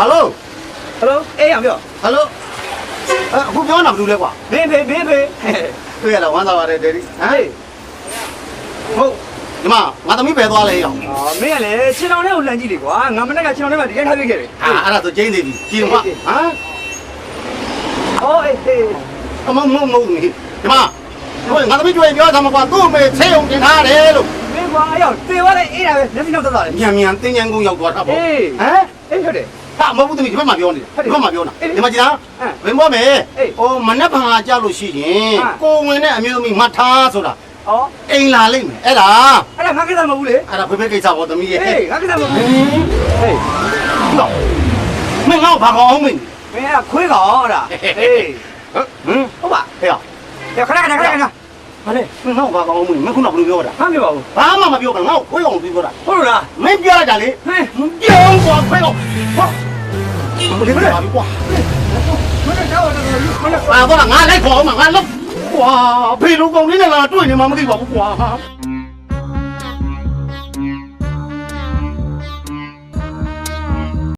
ဟယ်လိုဟယ်လိုအေးအောင်ပြောဟယ်လိုအဲအခုပြောနေတာဘာလို့လဲကွာဘင်းဖေဘင်းဖေတွေ့ရတာဝမ်းသာပါတယ်ဒယ်ဒီဟမ်ဟေးဟုတ်ဒီမှာငါသမီးပဲသွားလဲအောင်အော်မင်းကလည်းခြေထောင်ထဲကိုလှန်ကြည့်လေကွာငါမနေ့ကခြေထောင်ထဲမှာဒီတိုင်းထားပြခဲ့တယ်အာအဲ့ဒါဆိုကျင်းသေးပြီကြည့်မှာဟမ်အော်အေးဟေးအမမမမဒီမှာဟိုငါသမီးတွေ့ရင်ပြောတာမကွာသူ့အမေဆေးုံတင်ထားတယ်လို့မင်းကွာအဲ့ရောက်သေသွားတဲ့အေးတာပဲလက်စီနောက်တက်သွားတယ်မြန်မြန်တင်းချမ်းကုန်ရောက်သွားတာပေါ့အေးဟမ်အေးဟုတ်တယ် ဟာမဟုတ်ဘူးသမီးဒီဘက်မှာပြောနေတယ်ဒီဘက်မှာပြောတာအေးဒီမှာကြည်လားဟမ်ဘယ်မောမယ်အေးဟိုမနက်ဖြန်ကကြောက်လို့ရှိရင်ဟမ်ကိုဝင်တဲ့အမျိုးသမီးမှတ်ထားဆိုတာအော်အိမ်လာလိမ့်မယ်အဲ့ဒါအဲ့ဒါငါကိစ္စမဟုတ်ဘူးလေအဲ့ဒါဖေဖေကိစ္စပေါ့သမီးရဲ့ဟေးငါကိစ္စမဟုတ်ဘူးဟေးတော့မင်းငါ့ကိုဘာကောင်းအောင်မင်းမင်းကခွေးကောင်အဲ့ဒါဟေးဟမ်ဟမ်ဟုတ်ပါဟဲ့ခဏခဏခဏခဏဟာလေမင်းငါ့ကိုဘာကောင်းအောင်မင်းမင်းခုနကဘယ်လိုပြောတာမမပြောပါဘူးဘာမှမပြောဘူးငါ့ကိုခွေးအောင်ပြောတာဟုတ်လားမင်းပြောလိုက်တာလေဟေးပြောင်းသွားခွေးအောင်ဟာဒီ မလေးပါကွာမင်းကတော့တော်တော်ကြီးမင်းကအာတော့ငါလိုက်ခေါ်အောင်ငါလောက်ကွာဖေလူကောင်လေးနဲ့ငါတွေ့နေမှမသိပါဘူးကွာ